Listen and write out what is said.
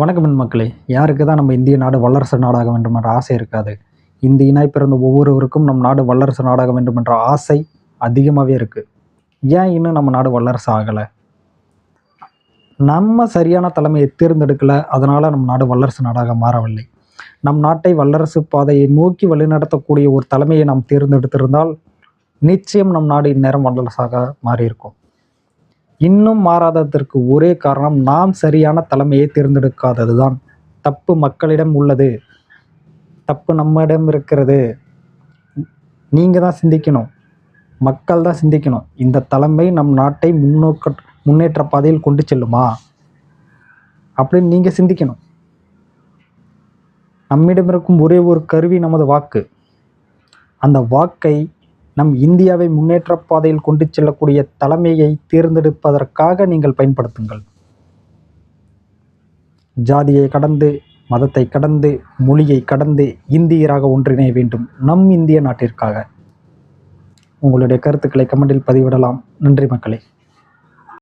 வணக்கம் என் மக்களே. யாருக்கு தான் நம்ம இந்திய நாடு வல்லரசு நாடாக வேண்டும் என்ற ஆசை இருக்காது? இந்தியனாய் பிறந்த ஒவ்வொருவருக்கும் நம் நாடு வல்லரசு நாடாக வேண்டும் என்ற ஆசை அதிகமாகவே இருக்குது ஏன் இன்னும் நம்ம நாடு வல்லரசு ஆகலை? நம்ம சரியான தலைமையை தேர்ந்தெடுக்கலை அதனால் நம் நாடு வல்லரசு நாடாக மாறவில்லை. நம் நாட்டை வல்லரசு பாதையை நோக்கி வழிநடத்தக்கூடிய ஒரு தலைமையை நாம் தேர்ந்தெடுத்திருந்தால் நிச்சயம் நம் நாடு இந்நேரம் வல்லரசாக மாறியிருக்கும். இன்னும் மாறாததற்கு ஒரே காரணம் நாம் சரியான தலைமையை தேர்ந்தெடுக்காதது தான் தப்பு மக்களிடம் உள்ளது. தப்பு நம்மிடம் இருக்கிறது. நீங்கள் தான் சிந்திக்கணும். மக்கள் தான் சிந்திக்கணும். இந்த தலைமை நம் நாட்டை முன்னோக்க முன்னேற்ற பாதையில் கொண்டு செல்லுமா? அப்படின்னு நீங்கள் சிந்திக்கணும். நம்மிடம் இருக்கும் ஒரே ஒரு கருவி நமது வாக்கு. அந்த வாக்கை நம் இந்தியாவை முன்னேற்ற பாதையில் கொண்டு செல்லக்கூடிய தலைமையை தேர்ந்தெடுப்பதற்காக நீங்கள் பயன்படுத்துங்கள். ஜாதியை கடந்து மதத்தை கடந்து மொழியை கடந்து இந்தியராக ஒன்றிணைய வேண்டும் நம் இந்திய நாட்டிற்காக. உங்களுடைய கருத்துக்களை கமெண்டில் பதிவிடலாம். நன்றி மக்களே.